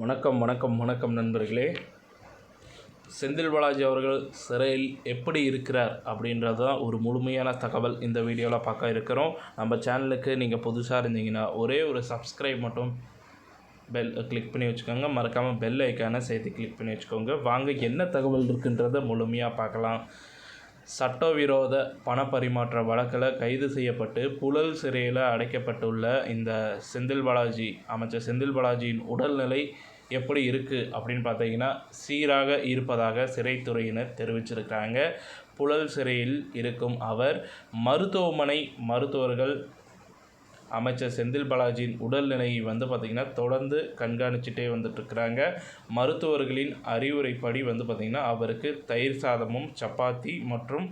வணக்கம் வணக்கம் வணக்கம் நண்பர்களே. செந்தில் பாலாஜி அவர்கள் சிறையில் எப்படி இருக்கிறார் அப்படின்றது தான் ஒரு முழுமையான தகவல் இந்த வீடியோவில் பார்க்க இருக்கிறோம். நம்ம சேனலுக்கு நீங்கள் புதுசாக இருந்தீங்கன்னா ஒரே ஒரு சப்ஸ்கிரைப் மட்டும் பெல் கிளிக் பண்ணி வச்சுக்கோங்க. மறக்காமல் பெல் ஐக்கான சேர்த்து கிளிக் பண்ணி வச்சுக்கோங்க. வாங்க என்ன தகவல் இருக்குன்றதை முழுமையாக பார்க்கலாம். சட்டவிரோத பணப்பரிமாற்ற வழக்கில் கைது செய்யப்பட்டு புழல் சிறையில் அடைக்கப்பட்டுள்ள இந்த செந்தில் பாலாஜி அமைச்சர் செந்தில் பாலாஜியின் உடல்நிலை எப்படி இருக்குது அப்படின்னு பார்த்தீங்கன்னா சீராக இருப்பதாக சிறைத்துறையினர் தெரிவிச்சிருக்காங்க புழல் சிறையில் இருக்கும் அவர் மருத்துவமனை மருத்துவர்கள் அமைச்சர் செந்தில் பாலாஜியின் உடல்நிலையை வந்து பார்த்திங்கன்னா தொடர்ந்து கண்காணிச்சுட்டே வந்துட்டுருக்குறாங்க. மருத்துவர்களின் அறிவுரைப்படி வந்து பார்த்திங்கன்னா அவருக்கு தயிர் சாதமும் சப்பாத்தி மற்றும்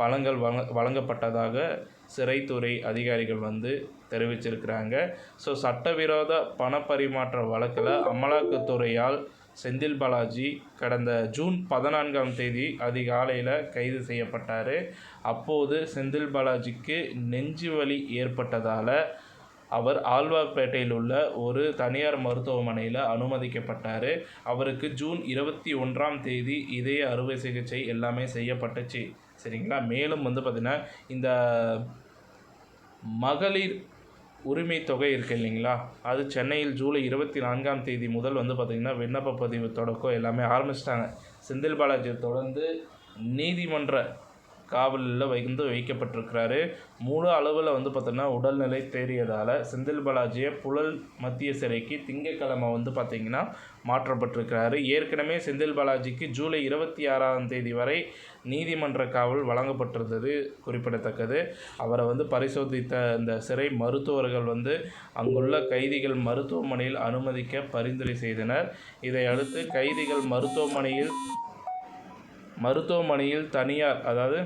பழங்கள் வழங்க வழங்கப்பட்டதாக சிறைத்துறை அதிகாரிகள் வந்து தெரிவிச்சிருக்கிறாங்க. ஸோ சட்டவிரோத பணப்பரிமாற்ற வழக்கில் அமலாக்கத்துறையால் செந்தில் பாலாஜி கடந்த ஜூன் பதினான்காம் தேதி அதிகாலையில் கைது செய்யப்பட்டார். அப்போது செந்தில் பாலாஜிக்கு நெஞ்சு வலி ஏற்பட்டதால் அவர் ஆழ்வார்பேட்டையில் உள்ள ஒரு தனியார் மருத்துவமனையில் அனுமதிக்கப்பட்டார். அவருக்கு ஜூன் இருபத்தி ஒன்றாம் தேதி இதய அறுவை சிகிச்சை எல்லாமே செய்யப்பட்டுச்சு. சரிங்களா? மேலும் வந்து பார்த்திங்கன்னா இந்த மகளிர் உரிமை தொகை இருக்குது இல்லைங்களா? அது சென்னையில் ஜூலை இருபத்தி நான்காம் தேதி முதல் வந்து பார்த்திங்கன்னா விண்ணப்ப பதிவு தொடக்கம் எல்லாமே ஆரம்பிச்சிட்டாங்க. செந்தில் பாலாஜியை தொடர்ந்து நீதிமன்ற காவலில் வந்து வைக்கப்பட்டிருக்கிறாரு. முழு அளவில் வந்து பார்த்தோன்னா உடல்நிலை தேறியதால் செந்தில் பாலாஜியை புழல் மத்திய சிறைக்கு திங்கட்கிழமை வந்து பார்த்திங்கன்னா மாற்றப்பட்டிருக்கிறாரு. ஏற்கனவே செந்தில் பாலாஜிக்கு ஜூலை இருபத்தி ஆறாம் தேதி வரை நீதிமன்ற காவல் வழங்கப்பட்டிருந்தது குறிப்பிடத்தக்கது. அவரை வந்து பரிசோதித்த இந்த சிறை மருத்துவர்கள் வந்து அங்குள்ள கைதிகள் மருத்துவமனையில் அனுமதிக்க பரிந்துரை செய்தனர். இதையடுத்து கைதிகள் மருத்துவமனையில் மருத்துவமனையில் தனியார் அதாவது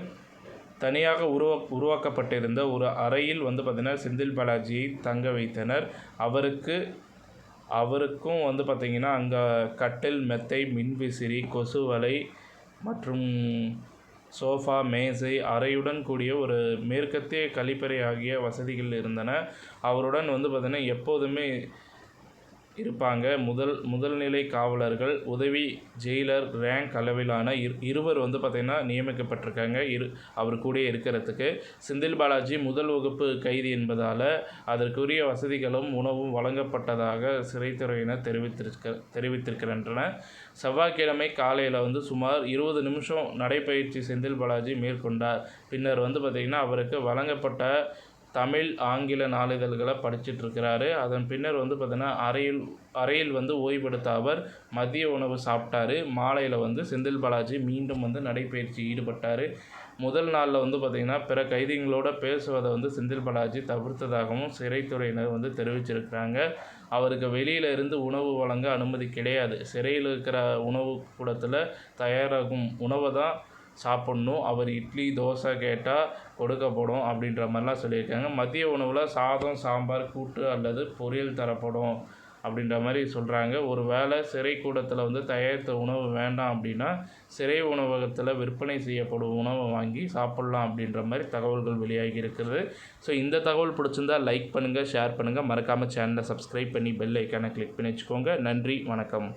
தனியாக உருவா உருவாக்கப்பட்டிருந்த ஒரு அறையில் வந்து பார்த்திங்கன்னா செந்தில் பாலாஜியை தங்க வைத்தனர். அவருக்கு அவருக்கும் வந்து பார்த்திங்கன்னா அங்கே கட்டில் மெத்தை மின்விசிறி கொசுவலை மற்றும் சோஃபா மேசை அறையுடன் கூடிய ஒரு மேற்கத்திய கழிப்பறை ஆகிய வசதிகள் இருந்தன. அவருடன் வந்து பார்த்திங்கன்னா எப்போதுமே இருப்பாங்க. முதல் முதல்நிலை காவலர்கள் உதவி ஜெயிலர் ரேங்க் அளவிலான இரு இருவர் வந்து பார்த்திங்கன்னா நியமிக்கப்பட்டிருக்காங்க. இரு அவர் கூட இருக்கிறதுக்கு. செந்தில் பாலாஜி முதல் வகுப்பு கைதி என்பதால் அதற்குரிய வசதிகளும் உணவும் வழங்கப்பட்டதாக சிறைத்துறையினர் தெரிவித்திருக்க தெரிவித்திருக்கின்றன. செவ்வாய்க்கிழமை காலையில் வந்து சுமார் இருபது நிமிஷம் நடைப்பயிற்சி செந்தில் பாலாஜி மேற்கொண்டார். பின்னர் வந்து பார்த்திங்கன்னா அவருக்கு வழங்கப்பட்ட தமிழ் ஆங்கில நாளிதழ்களை படிச்சிட்ருக்கிறாரு அதன் பின்னர் வந்து பார்த்திங்கன்னா அறையில் அறையில் வந்து ஓய்வெடுத்த அவர் மதிய உணவு சாப்பிட்டாரு. மாலையில் வந்து செந்தில் பாலாஜி மீண்டும் வந்து நடைப்பயிற்சி ஈடுபட்டார். முதல் நாளில் வந்து பார்த்திங்கன்னா பிற கைதிகளோடு பேசுவதை வந்து செந்தில் பாலாஜி தவிர்த்ததாகவும் சிறைத்துறையினர் வந்து தெரிவிச்சிருக்கிறாங்க. அவருக்கு வெளியில் இருந்து உணவு வழங்க அனுமதி கிடையாது. சிறையில் இருக்கிற உணவு கூடத்தில் தயாராகும் உணவை தான் சாப்பிட்ணும். அவர் இட்லி தோசை கேட்டால் கொடுக்கப்படும் அப்படின்ற மாதிரிலாம் சொல்லியிருக்காங்க. மதிய உணவில் சாதம் சாம்பார் கூட்டு அல்லது பொரியல் தரப்படும் அப்படின்ற மாதிரி சொல்கிறாங்க ஒரு வேளை சிறை கூடத்தில் வந்து தயாரித்த உணவு வேண்டாம் அப்படின்னா சிறை உணவகத்தில் விற்பனை செய்யப்படும் உணவை வாங்கி சாப்பிட்லாம் அப்படின்ற மாதிரி தகவல்கள் வெளியாகி இருக்கிறது ஸோ இந்த தகவல் பிடிச்சிருந்தா லைக் பண்ணுங்கள் ஷேர் பண்ணுங்கள் மறக்காமல் சேனலை சப்ஸ்கிரைப் பண்ணி பெல் ஐக்கானை கிளிக் பண்ணி வச்சுக்கோங்க. நன்றி வணக்கம்.